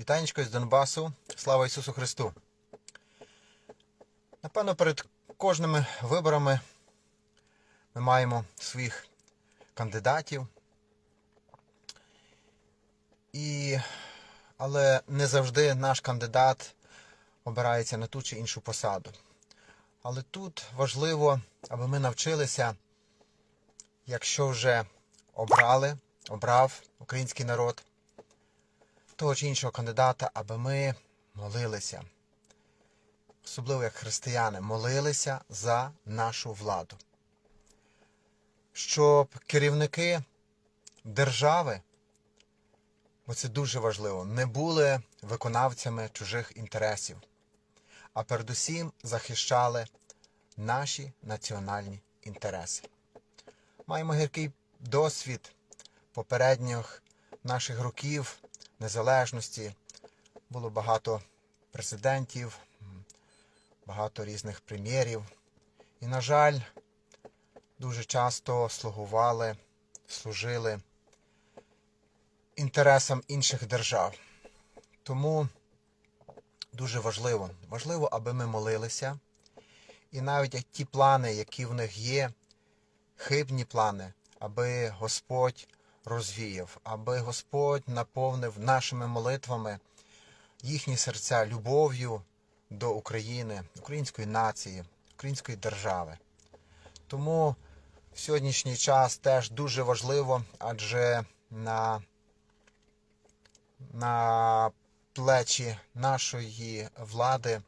Вітанечко з Донбасу. Слава Ісусу Христу. Напевно, перед кожними виборами ми маємо своїх кандидатів. І... Але не завжди наш кандидат обирається на ту чи іншу посаду. Але тут важливо, аби ми навчилися, якщо вже обрали, обрав український народ того чи іншого кандидата, аби ми молилися, особливо як християни, молилися за нашу владу. Щоб керівники держави, бо це дуже важливо, не були виконавцями чужих інтересів, а передусім захищали наші національні інтереси. Маємо гіркий досвід попередніх наших років незалежності. Було багато президентів, багато різних прем'єрів. І, на жаль, дуже часто слугували, служили інтересам інших держав. Тому дуже важливо, важливо, аби ми молилися. І навіть ті плани, які в них є, хибні плани, аби Господь розвіяв, аби Господь наповнив нашими молитвами їхні серця любов'ю до України, української нації, української держави. Тому в сьогоднішній час теж дуже важливо, адже на, на плечі нашої влади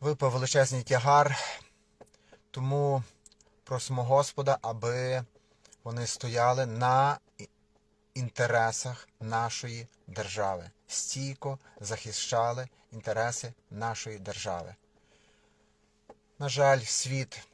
випав величезний тягар, тому просимо Господа, аби вони стояли на інтересах нашої держави, стійко захищали інтереси нашої держави. На жаль, світ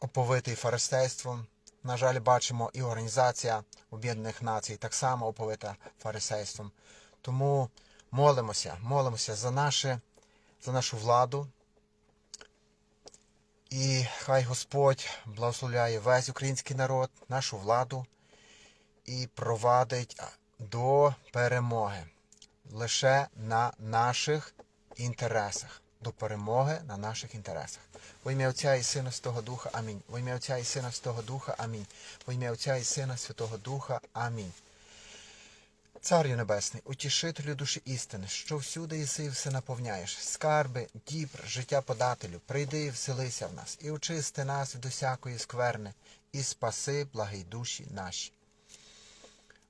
оповитий фарисейством. На жаль, бачимо, і Організація Об'єднаних Націй так само оповита фарисейством. Тому молимося, молимося за, наше, за нашу владу. І хай Господь благословляє весь український народ, нашу владу і провадить до перемоги лише на наших інтересах. До перемоги на наших інтересах. Во ім'я Отця і Сина Святого Духа. Амінь. Во ім'я Отця і Сина Святого Духа. Амінь. Во ім'я Отця і Сина Святого Духа. Амінь. Царю Небесний, утішителю душі істини, що всюди єси і все наповняєш, скарби, дібр, життя подателю, прийди і вселися в нас, і очисти нас від усякої скверни, і спаси, благий душі наші.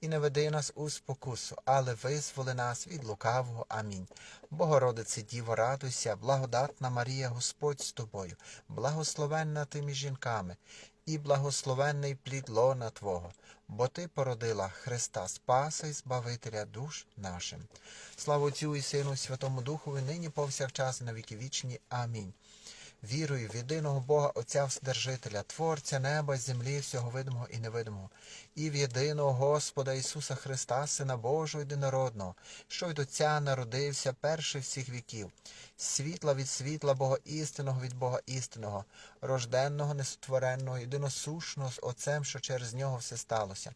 І не веди нас у спокусу, але визволи нас від лукавого. Амінь. Богородице Діво, радуйся, благодатна Марія, Господь з тобою, благословенна ти між жінками, і благословенний плід лона Твого, бо Ти породила Христа Спаса і Збавителя душ нашим. Слава Отцю і Сину, Святому Духові, нині повсякчас і на віки вічні. Амінь. Вірую в єдиного Бога Отця Вседержителя, Творця неба, землі, всього видимого і невидимого, і в єдиного Господа Ісуса Христа, Сина Божого єдинородного, що від Отця народився перший всіх віків, світла від світла Бога істинного від Бога істинного, рожденного, несотвореного, єдиносушного з Отцем, що через нього все сталося.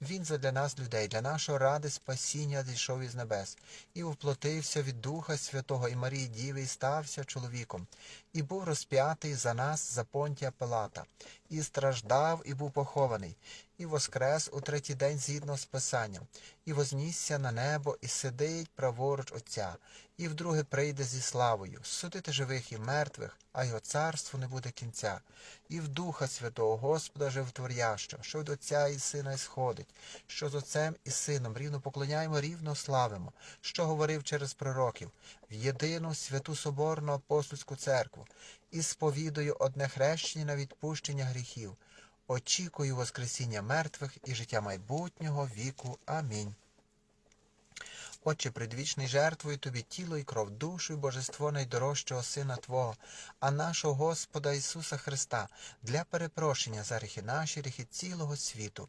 Він задля нас, людей, для нашого ради спасіння зійшов із небес, і вплотився від Духа Святого і Марії Діви, і стався чоловіком, і був розп'ятий за нас за понтія Пилата, і страждав, і був похований, і воскрес у третій день згідно з Писанням, і вознісся на небо, і сидить праворуч Отця, і вдруге прийде зі славою, судити живих і мертвих, а його царству не буде кінця, і в Духа Святого Господа животворящого, що від Отця і Сина сходить, що з Отцем і Сином рівно поклоняємо, рівно славимо, що говорив через пророків, в єдину святу Соборну апостольську церкву, і сповідую одне хрещення на відпущення гріхів. Очікую Воскресіння мертвих і життя майбутнього віку. Амінь. Отче, предвічний жертвую тобі тіло і кров, душу і божество найдорожчого Сина Твого, а нашого Господа Ісуса Христа, для перепрошення за гріхи наші, гріхи цілого світу.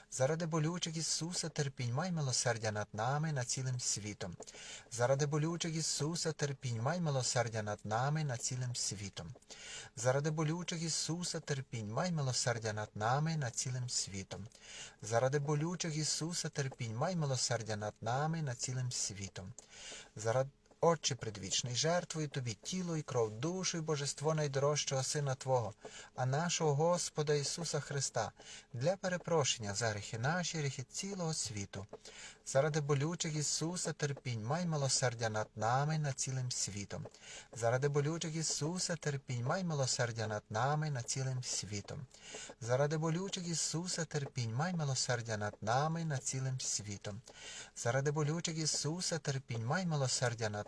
Заради болючих Ісуса терпінь, май милосердя над нами над цілим світом. Заради болючих Ісуса терпінь, май милосердя над нами над цілим світом. Заради болючих Ісуса терпінь, май милосердя над нами над цілим світом. Заради болючих Ісуса терпінь, май милосердя над нами над цілим світом. Заради Отче предвічний, жертвою тобі тіло і кров, душу і божество найдорожчого Сина Твого, а нашого Господа Ісуса Христа, для перепрошення за гріхи наші, гріхи цілого світу. Заради болючих Ісуса терпінь, май милосердя над нами над цілим світом. Заради болючих Ісуса терпінь, май милосердя над нами над цілим світом. Заради болючих Ісуса терпінь, май милосердя над нами над цілим світом. Заради болючих Ісуса терпінь, май милосердя над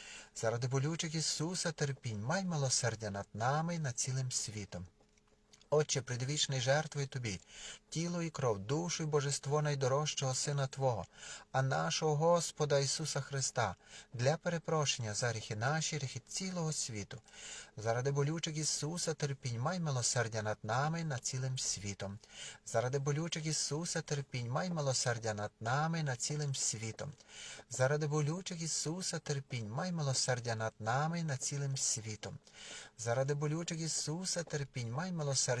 Заради болючих Ісуса терпінь, май милосердя над нами і над цілим світом. Отче, предвічний жертвою тобі, тіло і кров, душу і божество найдорожчого Сина Твого, а нашого Господа Ісуса Христа, для перепрошення за гріхи наші, гріхи цілого світу. Заради болючих Ісуса терпінь, май милосердя над нами над цілим світом. Заради болючих Ісуса терпінь, май милосердя над нами над цілим світом. Заради болючих Ісуса терпінь, май милосердя над нами над цілим світом. Заради болючих Ісуса терпінь, май милосердя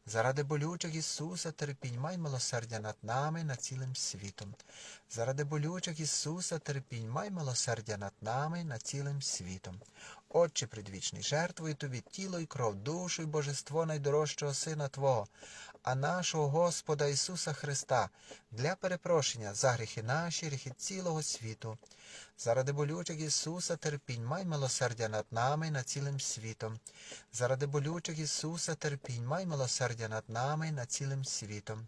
Заради болючих Ісуса терпінь, май милосердя над нами над цілим світом. Заради болючих Ісуса терпінь, май милосердя над нами над цілим світом. Отче предвічний, жертвую тобі тіло і кров, душу і божество найдорожчого Сина Твого, а нашого Господа Ісуса Христа, для перепрошення за гріхи наші, гріхи цілого світу. Заради болючих Ісуса терпінь, май милосердя над нами і над цілим світом. Заради болючих Ісуса терпінь, май милосердя над нами і над цілим світом.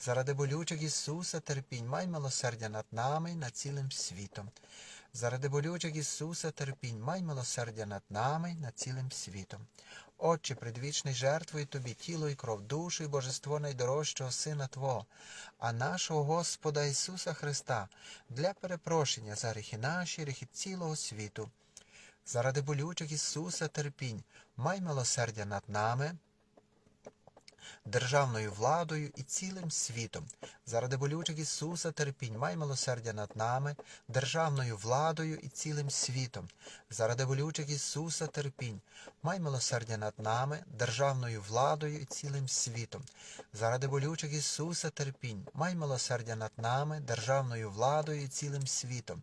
Заради болючих Ісуса терпінь, май милосердя над нами і над цілим світом. Заради болючих Ісуса терпінь, май милосердя над нами і над цілим світом. Отче, предвічний жертвою тобі тіло і кров, душу і божество найдорожчого Сина Твого, а нашого Господа Ісуса Христа, для перепрошення за гріхи наші, гріхи цілого світу. Заради болючих Ісуса терпінь, май милосердя над нами, державною владою і цілим світом. Заради болючих Ісуса терпінь, май милосердя над нами, державною владою і цілим світом. Заради болючих Ісуса терпінь, май милосердя над нами, державною владою і цілим світом. Заради болючих Ісуса терпінь, май милосердя над нами, державною владою і цілим світом.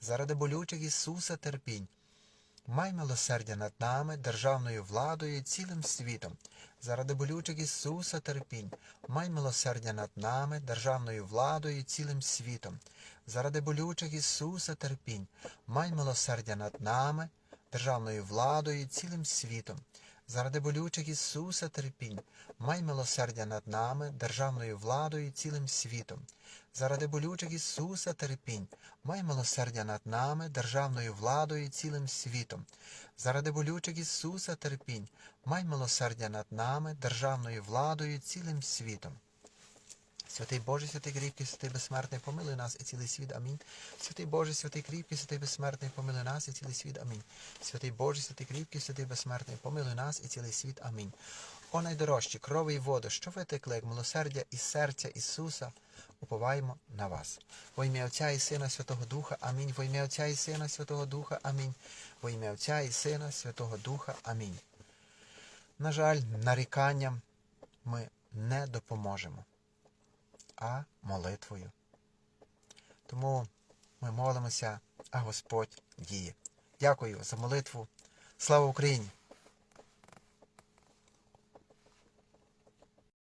Заради болючих Ісуса терпінь, Май милосердя над нами, державною владою і цілим світом. Заради болючих Ісуса терпінь, май милосердя над нами, державною владою і цілим світом. Заради болючих Ісуса терпінь, май милосердя над нами, державною владою і цілим світом. Заради болючих Ісуса терпінь, май милосердя над нами, державною владою і цілим світом. Заради болючих Ісуса терпінь, май милосердя над нами, державною владою і цілим світом. Заради болючих Ісуса терпінь, май милосердя над нами, державною владою і цілим світом. Святий Боже, святий кріпкий, святий безсмертний, помилуй нас і цілий світ. Амінь. Святий Боже, святий кріпкий, святий безсмертний, помилуй нас і цілий світ. Амінь. Святий Боже, святий кріпкий, святий безсмертний, помилуй нас і цілий світ. Амінь. О найдорожчі, крови і води, що витекли, як милосердя із серця Ісуса, уповаємо на вас. Во ім'я Отця і Сина Святого Духа. Амінь. Во ім'я Отця і Сина Святого Духа. Амінь. Во ім'я Отця і Сина Святого Духа. Амінь. На жаль, наріканням ми не допоможемо, а молитвою. Тому ми молимося, а Господь діє. Дякую за молитву. Слава Україні!